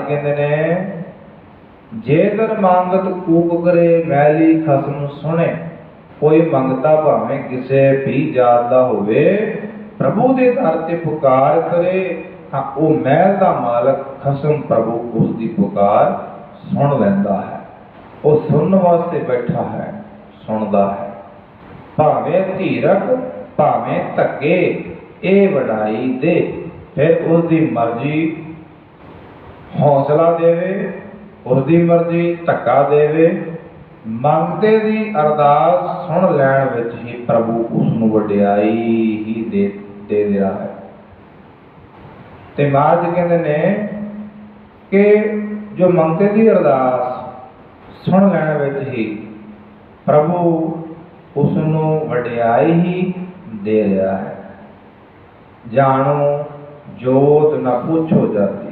ਕਹਿੰਦੇ ਨੇ ਜੇਦਰ ਮੰਗਤ ਕੂਕ ਕਰੇ ਮੈਲੀ ਖਸਮ ਸੁਣੇ, ਕੋਈ ਮੰਗਤਾ ਭਾਵੇਂ ਕਿਸੇ ਵੀ ਜਾਤ ਦਾ ਹੋਵੇ, ਪ੍ਰਭੂ ਦੇ ਦਰ ਤੇ ਪੁਕਾਰ ਕਰੇ, ਤਾਂ ਉਹ ਮਹਿਲ ਦਾ ਮਾਲਕ ਖਸਮ ਪ੍ਰਭੂ ਉਸ ਦੀ ਪੁਕਾਰ ਸੁਣ ਲੈਂਦਾ ਹੈ। ਉਹ ਸੁਣਨ ਵਾਸਤੇ ਬੈਠਾ ਹੈ, ਸੁਣਦਾ ਹੈ। ਭਾਵੇਂ ਧੀਰਕ, ਭਾਵੇਂ ਧੱਕੇ, ਇਹ ਵਡਾਈ ਦੇ, ਫਿਰ ਉਸ ਦੀ ਮਰਜ਼ੀ ਹੌਸਲਾ ਦੇਵੇ, ਉਸਦੀ ਮਰਜ਼ੀ ਧੱਕਾ ਦੇਵੇ ਮੰਗਤੇ ਦੀ ਅਰਦਾਸ ਸੁਣ ਲੈਣ ਵਿੱਚ ਹੀ ਪ੍ਰਭੂ ਉਸ ਨੂੰ ਵਡਿਆਈ ਹੀ ਦੇ ਦੇ ਰਿਹਾ ਹੈ। ਤੇ ਮਹਾਰਾਜ ਕਹਿੰਦੇ ਨੇ ਕਿ ਜੋ ਮੰਗਤੇ ਦੀ ਅਰਦਾਸ ਸੁਣ ਲੈਣ ਵਿੱਚ ਹੀ ਪ੍ਰਭੂ ਉਸ ਨੂੰ ਵਡਿਆਈ ਹੀ ਦੇ ਰਿਹਾ ਹੈ। ਜਾਣੋ, ਜੋਤ ਨਾ ਪੁੱਛੋ ਜਾਂਦੀ